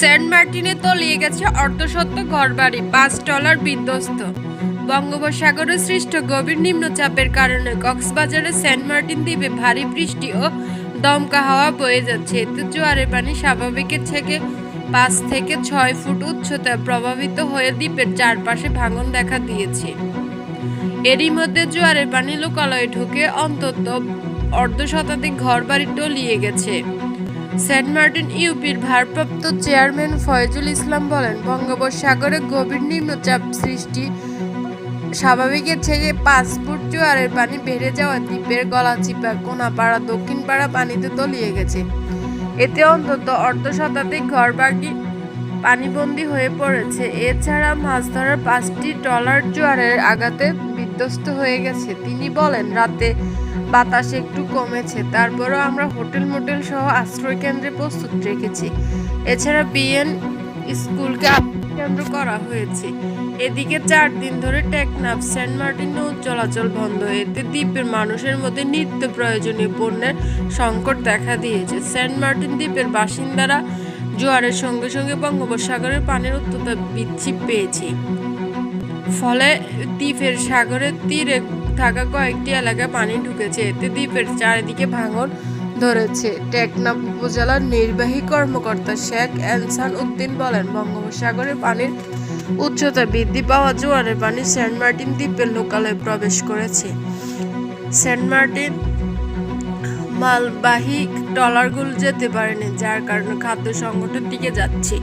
Saint মার্টিনে তলিয়ে গেছে অর্ধশত ঘরবাড়ি, পাঁচ ডলার বিধ্বস্ত। বঙ্গোপসাগরে সৃষ্ট গভীর নিম্নচাপের কারণে কক্সবাজারে সেন্ট মার্টিন দ্বীপে ভারী বৃষ্টি ও দমকা হাওয়া বয়ে যাচ্ছে। এতে জোয়ারের পানি স্বাভাবিকের থেকে পাঁচ থেকে ছয় ফুট উচ্চতায় প্রভাবিত হয়ে দ্বীপের চারপাশে ভাঙন দেখা দিয়েছে। এরই মধ্যে জোয়ারের পানি লোকালয়ে ঢুকে অন্তত অর্ধ শতাধিক ঘরবাড়ি টলিয়ে গেছে। সেন্ট মার্টিন ইউপির ভারপ্রাপ্ত চেয়ারম্যান ফয়জুল ইসলাম বলেন, বঙ্গোপসাগরে গভীর নিম্নচাপ সৃষ্টি স্বাভাবিকের থেকে পাঁচ ফুট জোয়ারের পানি বেড়ে যাওয়া দ্বীপের গলাচিপা কোনাপাড়া দক্ষিণপাড়া পানিতে তলিয়ে গেছে। এতে অন্তত অর্ধ শতাধিক ঘরবাড়ি পানিবন্দী হয়ে পড়েছে। এছাড়া মাছ ধরার পাঁচটি ট্রলার জোয়ারের আঘাতে বিধ্বস্ত হয়ে গেছে। তিনি বলেন, রাতে বাতাস একটু কমেছে। তারপরও আমরা হোটেল মোটেল সহ আশ্রয় কেন্দ্রে প্রস্তুত রেখেছি। এছাড়া বিএন স্কুলকে কেন্দ্র করা হয়েছে। এদিকে চার দিন ধরে টেকনাফ সেন্ট মার্টিন নৌ চলাচল বন্ধ। এতে দ্বীপের মানুষের মধ্যে নিত্য প্রয়োজনীয় পণ্যের সংকট দেখা দিয়েছে। সেন্ট মার্টিন দ্বীপের বাসিন্দারা জোয়ারের সঙ্গে সঙ্গে বঙ্গোপসাগরের পানির উচ্চতা বৃদ্ধি পেয়েছে। ফলে দ্বীপের সাগরের তীরে থাকা কয়েকটি এলাকায় পানি ঢুকেছে। এতে দ্বীপের চারিদিকে ভাঙন ধরেছে। টেকনাফ উপজেলার নির্বাহী কর্মকর্তা শেখ এনসান উদ্দিন বলেন বঙ্গোপসাগরের পানির উচ্চতা বৃদ্ধি পাওয়া জোয়ারের পানি সেন্ট মার্টিন দ্বীপের লোকালয়ে প্রবেশ করেছে। সেন্ট মার্টিন মালবাহী ট্রলারগুলো যেতে পারেনি, যার কারণে খাদ্য সংকটের দিকে যাচ্ছে।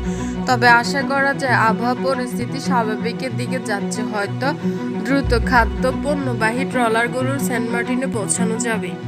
তবে আশা করা যায় আবহাওয়া পরিস্থিতি স্বাভাবিকের দিকে যাচ্ছে। হয়তো দ্রুত খাদ্য পণ্যবাহী ট্রলারগুলোর সেন্ট মার্টিনে পৌঁছানো যাবে।